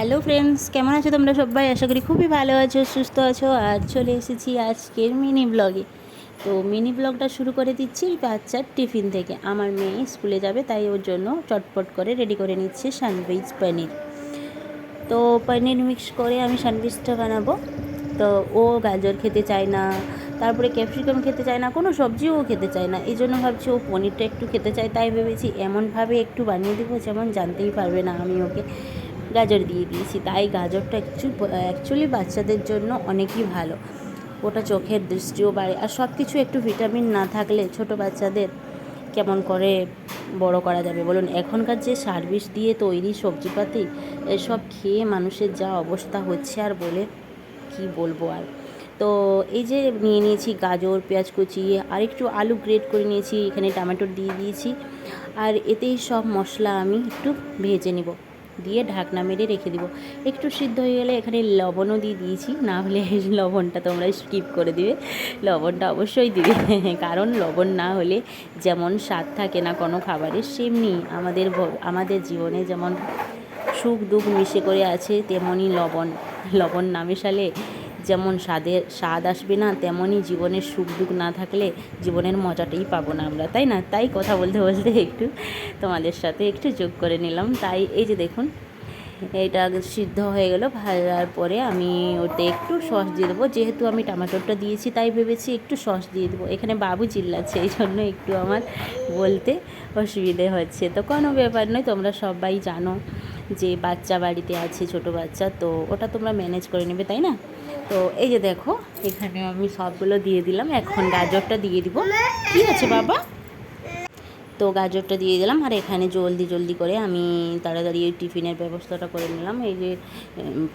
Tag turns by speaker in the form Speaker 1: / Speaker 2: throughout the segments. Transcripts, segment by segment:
Speaker 1: Hello friends, কেমন আছো তোমরা সবাই? আশা করি খুবই ভালো আছো, সুস্থ আছো। আর চলে এসেছি আজকের মিনি ব্লগে। তো মিনি ব্লগটা শুরু করে দিচ্ছি বাচ্চার টিফিন থেকে। আমার মেয়ে স্কুলে যাবে, তাই ওর জন্য চটপট করে রেডি করে নিচ্ছে স্যান্ডউইচ পনির। তো পনির মিক্স করে আমি স্যান্ডউইচটা বানাবো। তো ও গাজর খেতে চায় না, তারপরে ক্যাপসিকাম খেতে চায় না, কোনো সবজিও খেতে চায় না। এই জন্য ভাবছি ও পনিরটা একটু খেতে চায়, তাই ভেবেছি এমনভাবে একটু বানিয়ে দেবো, যেমন জানতেই পারবে না আমি ওকে। গাজর দিয়ে দিয়েছি। তাই গাজরটা একটু অ্যাকচুয়ালি বাচ্চাদের জন্য অনেকই ভালো। ওটা চোখের দৃষ্টিও বাড়ে। আর সব কিছু একটু ভিটামিন না থাকলে ছোট বাচ্চাদের কেমন করে বড় করা যাবে বলুন? এখনকার যে সার্ভিস দিয়ে তৈরি সবজিপাতি, এসব খেয়ে মানুষের যা অবস্থা হচ্ছে আর বলে কি বলব আর। তো এই যে নিয়ে নিয়েছি গাজর, পেঁয়াজ কুচি আর একটু আলু গ্রেট করে নিয়েছি, এখানে টমেটো দিয়ে দিয়েছি। আর এতেই সব মশলা আমি একটু ভেজে নেব। দিয়ে ঢাকনা মেরে রেখে দিব। একটু সিদ্ধ হয়ে গেলে এখানে লবণও দিয়ে দিয়েছি, না হলে লবণটা তোমরা স্কিপ করে দিবে। লবণটা অবশ্যই দিবে, কারণ লবণ না হলে যেমন স্বাদ থাকে না কোনো খাবারের সেমনি আমাদের আমাদের জীবনে যেমন সুখ দুঃখ মিশে করে আছে তেমনই লবণ লবণ না মেশালে যেমন স্বাদের স্বাদ আসবে না তেমনই জীবনের সুখ দুঃখ না থাকলে জীবনের মজাটাই পাবো না আমরা, তাই না? তাই কথা বলতে বলতে একটু তোমাদের সাথে একটু যোগ করে নিলাম। তাই এই যে দেখুন, এটা সিদ্ধ হয়ে গেল, ভাজার পরে আমি ওতে একটু সস দিয়ে দেবো। যেহেতু আমি টমেটোটা দিয়েছি, তাই ভেবেছি একটু সস দিয়ে দেবো। এখানে বাবু চিল্লাচ্ছে, এই জন্য একটু আমার বলতে অসুবিধে হচ্ছে। তো কোনো ব্যাপার নয়, তোমরা সবাই জানো। যে বাচ্চা বাড়িতে আছে, ছোট বাচ্চা, তো ওটা তোমরা ম্যানেজ করে নেবে, তাই না? তো এই যে দেখো এখানে আমি সবগুলো দিয়ে দিলাম। এখন গাজরটা দিয়ে দিব। ঠিক আছে, বাবা? তো গাজরটা দিয়ে দিলাম আর এখানে জলদি জলদি করে আমি তাড়াতাড়ি ওই টিফিনের ব্যবস্থাটা করে নিলাম। এই যে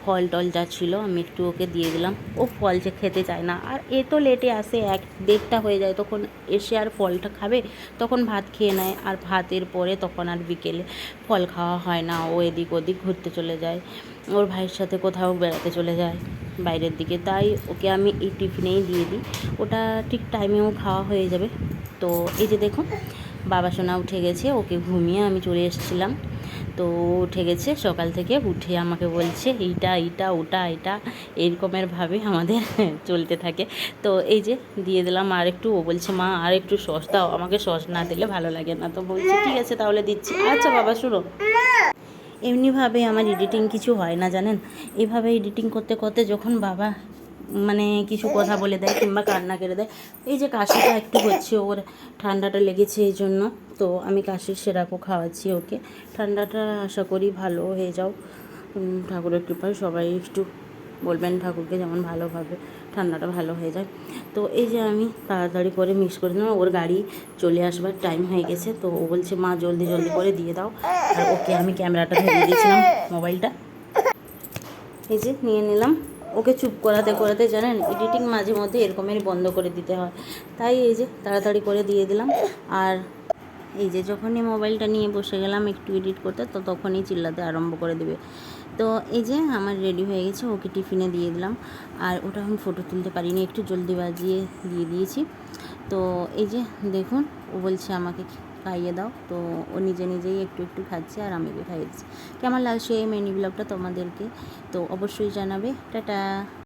Speaker 1: ফল টল যা ছিল, আমি একটু ওকে দিয়ে দিলাম। ও ফল যে খেতে চায় না। আর এ তো লেটে আসে, এক দেড়টা হয়ে যায়, তখন এসে আর ফলটা খাবে, তখন ভাত খেয়ে নেয়। আর ভাতের পরে তখন আর বিকেলে ফল খাওয়া হয় না। ও এদিক ওদিক ঘুরতে চলে যায়। ওর ভাইয়ের সাথে কোথাও বেড়াতে চলে যায় বাইরের দিকে। তাই ওকে আমি এই টিফিনেই দিয়ে দিই। ওটা ঠিক টাইমেও খাওয়া হয়ে যাবে। তো এই যে দেখুন বাবা সোনা উঠে গেছে, ওকে ঘুমিয়ে আমি চলে এসেছিলাম। তো উঠে গেছে, সকাল থেকে উঠে আমাকে বলছে, এইটা এইটা, ওটা, এটা। এরকমের ভাবে আমাদের চলতে থাকে। তো এই যে দিয়ে দিলাম, আর একটু ও বলছে, মা, আর একটু সস দাও, আমাকে সস না দিলে ভালো লাগে না। তো বলছে, ঠিক আছে, তাহলে দিচ্ছি। আচ্ছা বাবা, শুনো। এমনিভাবে আমার এডিটিং কিছু হয় না, জানেন? এভাবে এডিটিং করতে করতে যখন বাবা মানে কিছু কথা বলে দেয় কিংবা কান্না করে দেয়। এই যে কাশিটা একটু হচ্ছে, ওর ঠান্ডাটা লেগেছে এই জন্য। তো আমি কাশির সেরাকও খাওয়াচ্ছি ওকে। ঠান্ডাটা আশা করি ভালো হয়ে যাও। ঠাকুরের কৃপায় সবাই একটু বলবেন ঠাকুরকে যেমন ভালোভাবে ঠান্ডাটা ভালো হয়ে যায়। তো এই যে আমি তাড়াতাড়ি করে মিক্স করে দিলাম, ওর গাড়ি চলে আসবার টাইম হয়ে গেছে। তো ও বলছে, মা, জলদি জলদি করে দিয়ে দাও। আর ওকে আমি ক্যামেরাটা ধরিয়ে দিয়েছিলাম, মোবাইলটা। এই যে নিয়ে নিলাম। ওকে চুপ করাতে করাতে জানেন এডিটিং মাঝে মধ্যে এরকমের বন্ধ করে দিতে হয়। তাই এই যে তাড়াতাড়ি করে দিয়ে দিলাম। আর এই যে যখনই মোবাইলটা নিয়ে বসে গেলাম একটু এডিট করতে, তো তখনই চিল্লাতে আরম্ভ করে দেবে। তো এই যে আমার রেডি হয়ে গেছে, ওকে টিফিনে দিয়ে দিলাম। আর ওটা আমি ফটো তুলতে পারিনি, একটু জলদি বাজিয়ে দিয়ে দিয়েছি। তো এই যে দেখুন, ও বলছে আমাকে খাইয়ে দাও। তো ও নিজে নিজেই একটু একটু খাচ্ছে আর আমি খাইয়ে দিচ্ছি। কেমন লাগছে এই মিনি ব্লগটা তোমাদেরকে? তো অবশ্যই জানাবে। টাটা!